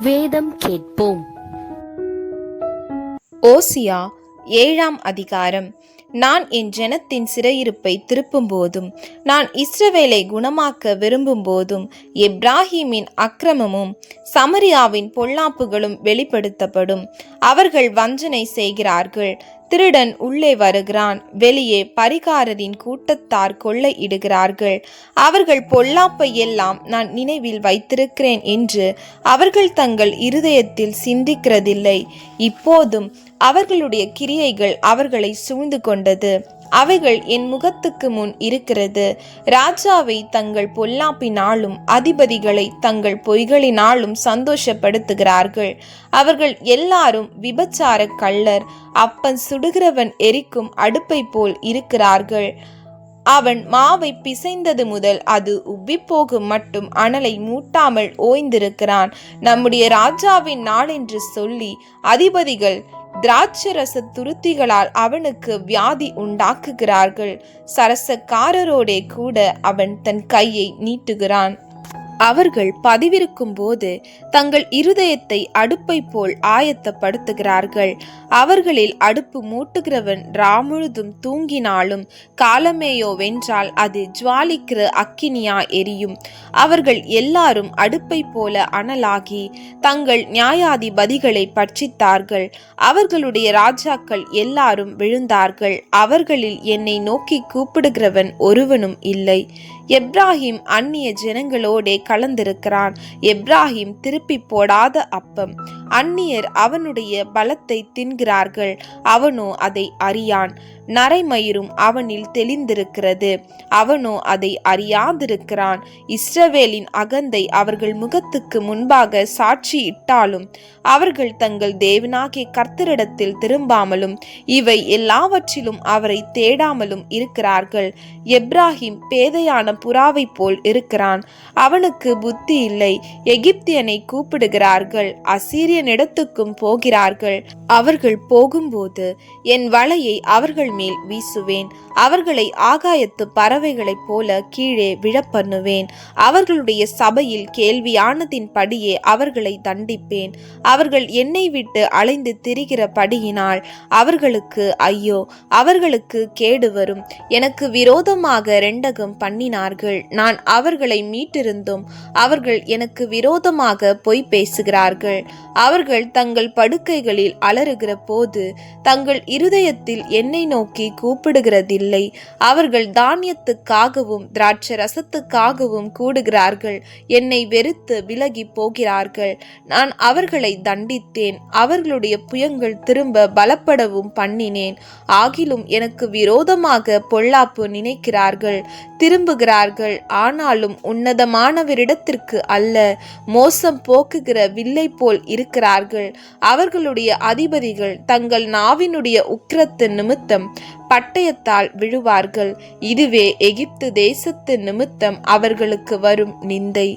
வேதம் கேட்போம். ஓசியா ஏழாம் அதிகாரம். நான் என் ஜனத்தின் சிறையிருப்பை திருப்பும் போதும் நான் இஸ்ரவேலை குணமாக்க விரும்பும் போதும் எப்ராஹீமின் அக்கிரமமும் சமரியாவின் பொல்லாப்புகளும் வெளிப்படுத்தப்படும். அவர்கள் வஞ்சனை செய்கிறார்கள். திருடன் உள்ளே வருகிறான். வெளியே பரிகாரரின் கூட்டத்தார் கொள்ளை இடுகிறார்கள் அவர்கள் பொல்லாப்பை எல்லாம் நான் நினைவில் வைத்திருக்கிறேன் என்று அவர்கள் தங்கள் இருதயத்தில் சிந்திக்கிறதில்லை. இப்போதும் அவர்களுடைய கிரியைகள் அவர்களை சூழ்ந்து கொண்டது. அவைகள் என் முகத்துக்கு முன் இருக்கிறது. ராஜாவை தங்கள் பொல்லாப்பினாலும் அதிபதிகளை தங்கள் பொய்களினாலும் சந்தோஷப்படுத்துகிறார்கள். அவர்கள் எல்லாரும் விபச்சார கள்ளர் அப்பன் சுடுகிறவன் எரிக்கும் அடுப்பை போல் இருக்கிறார்கள். அவன் மாவை பிசைந்தது முதல் அது உப்பிப்போகும் மட்டும் அனலை மூட்டாமல் ஓய்ந்திருக்கிறான். நம்முடைய ராஜாவின் நாள் என்று சொல்லி அதிபதிகள் திராட்சரச துருத்திகளால் அவனுக்கு வியாதி உண்டாக்குகிறார்கள். சரசக்காரரோடே கூட அவன் தன் கையை நீட்டுகிறான். அவர்கள் பதிவிருக்கும் போது தங்கள் இருதயத்தை அடுப்பை போல் ஆயத்தப்படுத்துகிறார்கள். அவர்களில் அடுப்பு மூட்டுகிறவன் ராமுழுதும் தூங்கினாலும் காலமேயோ வென்றால் அது ஜுவாலிக்கிற அக்கினியா எரியும். அவர்கள் எல்லாரும் அடுப்பை போல அனலாகி தங்கள் நியாயாதிபதிகளை பட்சித்தார்கள். அவர்களுடைய ராஜாக்கள் எல்லாரும் விழுந்தார்கள். அவர்களில் என்னை நோக்கி கூப்பிடுகிறவன் ஒருவனும் இல்லை. எப்ராஹிம் அந்நிய ஜனங்களோடே கலந்திருக்கிறான். எப்ராஹிம் திருப்பி போடாத அப்பம். அந்நியர் அவனுடைய பலத்தை தின்கிறார்கள். அவனோ அதை அறியான். நரைமயிரும் அவனில் தெளிந்திருக்கிறது. அவனோ அதை அறியாதிருக்கிறான். இஸ்ரவேலின் அகந்தை அவர்கள் முகத்துக்கு முன்பாக சாட்சியிட்டாலும் அவர்கள் தங்கள் தேவனாகிய கர்த்தரிடத்தில் திரும்பாமலும் இவை எல்லாவற்றிலும் அவரை தேடாமலும் இருக்கிறார்கள். எப்ராஹிம் பேதையான புறாவை போல் இருக்கிறான். அவனுக்கு புத்தி இல்லை. எகிப்தியனை கூப்பிடுகிறார்கள். அசீரியனிடத்துக்கும் போகிறார்கள். அவர்கள் போகும்போது என் வலையை அவர்கள் மேல் வீசுவேன். அவர்களை ஆகாயத்து பறவைகளைப் போல கீழே விழப்பண்ணுவேன் அவர்களுடைய சபையில் கேள்வியானதின் படியே அவர்களை தண்டிப்பேன். அவர்கள் என்னை விட்டு அலைந்து திரிகிற படியினால் அவர்களுக்கு ஐயோ அவர்களுக்கு கேடு வரும். எனக்கு விரோதமாக ரெண்டகம் பண்ணினார்கள். நான் அவர்களை மீட்டிருந்தும் அவர்கள் எனக்கு விரோதமாக பொய் பேசுகிறார்கள். அவர்கள் தங்கள் படுக்கைகளில் அலறுகிற போது தங்கள் இருதயத்தில் என்னை நோக்கி நோக்கி கூப்பிடுகிறதில்லை. அவர்கள் தானியத்துக்காகவும் திராட்சை ரசத்துக்காகவும் கூடுகிறார்கள். என்னை வெறுத்து விலகி போகிறார்கள். நான் அவர்களை தண்டித்தேன். அவர்களுடைய புயங்கள் திரும்ப பலப்படவும் பண்ணினேன். ஆகிலும் எனக்கு விரோதமாக பொல்லாப்பு நினைக்கிறார்கள். திரும்புகிறார்கள். ஆனாலும் உன்னதமானவரிடத்திற்கு அல்ல. மோசம் போக்குகிற வில்லை போல் இருக்கிறார்கள். அவர்களுடைய அதிபதிகள் தங்கள் நாவினுடைய உக்கிரத்து நிமித்தம் பட்டயத்தால் விழுவார்கள். இதுவே எகிப்து தேசத்து நிமித்தம் அவர்களுக்கு வரும் நிந்தை.